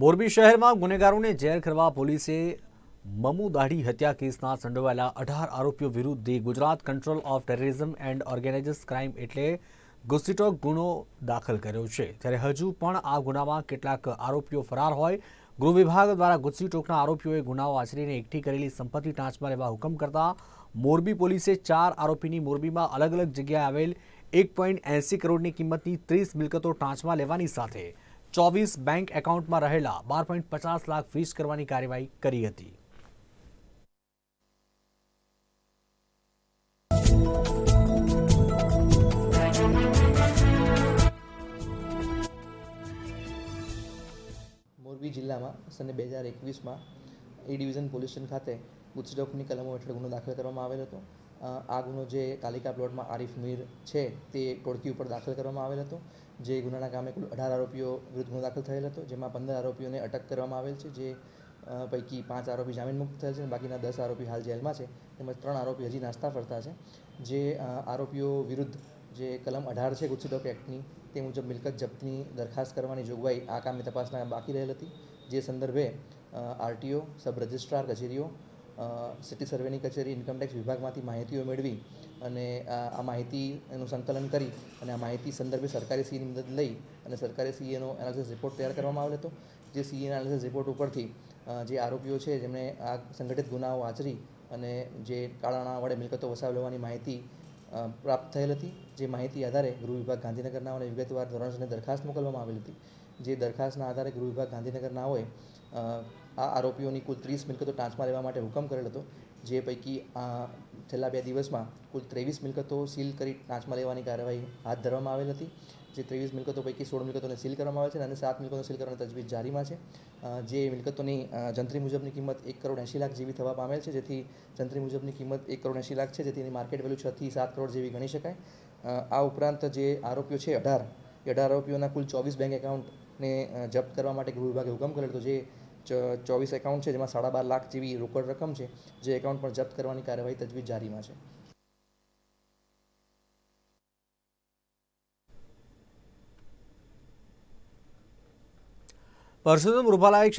મોરબી શહેરમાં ગુનેગારોને જેર કરવા પોલીસે મમુ દાઢી હત્યા કેસના સંડોવાયેલા અઢાર આરોપીઓ વિરુદ્ધ Gujarat control of terrorism and organise crime એટલે ગુસ્સીટોક ગુનો દાખલ કર્યો છે. ત્યારે હજુ પણ આ ગુનામાં કેટલાક આરોપીઓ ફરાર હોય. ગૃહ વિભાગ દ્વારા ગુસ્સીટોકના આરોપીઓએ ગુનાઓ આચરીને એકઠી કરેલી સંપત્તિ ટાંચમાં લેવા હુકમ કરતા મોરબી પોલીસે ચાર આરોપીની મોરબીમાં અલગ અલગ જગ્યાએ આવેલ એક કરોડની કિંમતની ત્રીસ મિલકતો ટાંચમાં લેવાની સાથે ચોવીસ બેંક એકાઉન્ટમાં રહેલા બાર પોઈન્ટ પચાસ લાખ ફ્રીઝ કરવાની કાર્યવાહી કરી હતી. મોરબી જિલ્લામાં સને બે હજાર એકવીસમાં એ ડિવિઝન પોલ્યુશન ખાતે ગુજડોકની કલમો હેઠળ ગુનો દાખલ કરવામાં આવેલ હતો. આ ગુનો જે કાલિકા પ્લોટમાં આરિફ મીર છે, તે ટોળકી ઉપર દાખલ કરવામાં આવેલ હતો, જે ગુનાના કામે કુલ અઢાર આરોપીઓ વિરુદ્ધ ગુનો દાખલ થયેલ હતો, જેમાં પંદર આરોપીઓને અટક કરવામાં આવેલ છે, જે પૈકી પાંચ આરોપી જામીન મુક્ત થયેલ છે અને બાકીના દસ આરોપી હાલ જેલમાં છે, તેમજ ત્રણ આરોપી હજી નાસ્તા ફરતા છે, જે આરોપીઓ વિરુદ્ધ જે કલમ અઢાર છે ગુજસીડોક એક્ટની, તે મુજબ મિલકત જપ્તની દરખાસ્ત કરવાની જોગવાઈ આ કામની તપાસના બાકી રહેલ હતી, જે સંદર્ભે આરટીઓ, સબ રજિસ્ટ્રાર, કચેરીઓ સિટી સર્વેની કચેરી ઇન્કમટેક્સ વિભાગમાંથી માહિતીઓ મેળવી અને આ આ માહિતીનું સંકલન કરી અને આ માહિતી સંદર્ભે સરકારી સીની મદદ લઈ અને સરકારી સીએનો એનાલિસિસ રિપોર્ટ તૈયાર કરવામાં આવેલ હતો. જે સીએ એનાલિસિસ રિપોર્ટ ઉપરથી જે આરોપીઓ છે, જેમણે આ સંગઠિત ગુનાઓ આચરી અને જે કાળાણા વડે મિલકતો વસાવી લેવાની માહિતી પ્રાપ્ત થયેલ હતી. જે માહિતી આધારે ગૃહ વિભાગ ગાંધીનગરના અને વિગતવાર ધોરણસરની દરખાસ્ત મોકલવામાં આવેલી હતી. જે દરખાસ્તના આધારે ગૃહ વિભાગ ગાંધીનગરના હોય આ આરોપીઓની કુલ ત્રીસ મિલકતો ટાંચમાં લેવા માટે હુકમ કરેલ હતો. જે પૈકી છેલ્લા બે દિવસમાં કુલ ત્રેવીસ મિલકતો સીલ કરી ટાંચમાં લેવાની કાર્યવાહી હાથ ધરવામાં આવેલ હતી. જે ત્રેવીસ મિલકતો પૈકી સોળ મિલકતોને સીલ કરવામાં આવે છે અને સાત મિલકતો સીલ કરવાની તજવીજ જારીમાં છે. જે મિલકતોની જંત્રી મુજબની કિંમત એક કરોડ એંશી લાખ જેવી થવા પામેલ છે. જેથી જંત્રી મુજબની કિંમત એક કરોડ એંશી લાખ છે. જેથી એની માર્કેટ વેલ્યુ છથી સાત કરોડ જેવી ગણી શકાય. આ ઉપરાંત જે આરોપીઓ છે, અઢાર એ અઢાર આરોપીઓના કુલ ચોવીસ બેંક એકાઉન્ટને જપ્ત કરવા માટે ગૃહ વિભાગે હુકમ કરેલો હતો. જે ચોવીસ એકાઉન્ટ છે, જેમાં સાડા બાર લાખ જેવી રોકડ રકમ છે, જે એકાઉન્ટ પણ જપ્ત કરવાની કાર્યવાહી તજવીજ જારીમાં છે. પરસોત્તમ રૂપાલાએ